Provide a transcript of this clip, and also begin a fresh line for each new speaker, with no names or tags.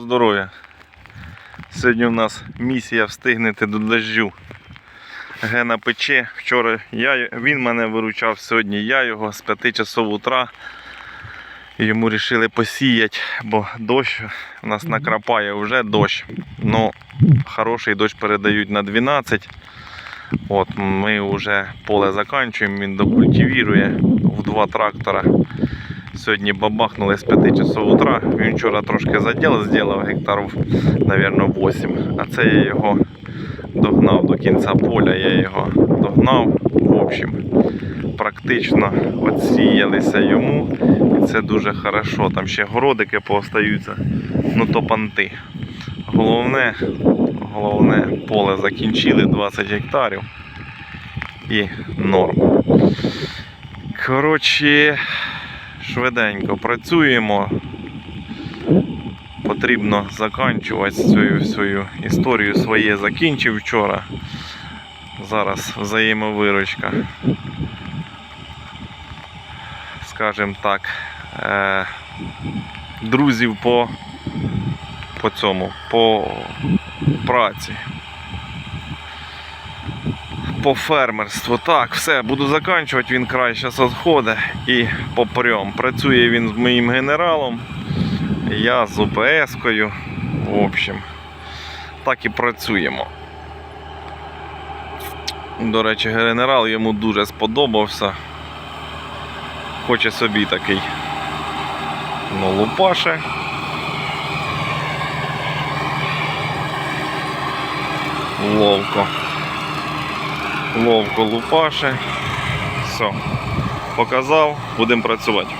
здоров'я. Сьогодні у нас місія встигнути до дождю. Гена пече. Вчора я, він мене виручав, сьогодні я його з 5 часов утра. Йому вирішили посіяти, бо дощ у нас накрапає вже дощ. Ну, хороший дощ передають на 12. От ми вже поле закінчуємо, він докультивірує в два трактора. Сьогодні бабахнули з 5 часов утра. Він вчора трошки заділ зробив гектарів, мабуть, 8. А це я його догнав до кінця поля, я його догнав. В общем, практично відсіялися йому. І це дуже хорошо. Там ще городики поостаються. Ну то панти. Головне, головне поле закінчили 20 гектарів. І норм. Коротше, швиденько працюємо. Потрібно закінчувати свою свою історію своє закінчив вчора. Зараз взаємовиручка. Скажем так, е, друзів по, по цьому, по праці. По фермерству. Так, все, буду закінчувати, він край зараз відходить і попрям. Працює він з моїм генералом. Я з ОБС-кою. В общем, так і працюємо. До речі, генерал йому дуже сподобався. Хоче собі такий ну, лупаше. Ловко. Ловко лупаше. Все. Показав, будемо працювати.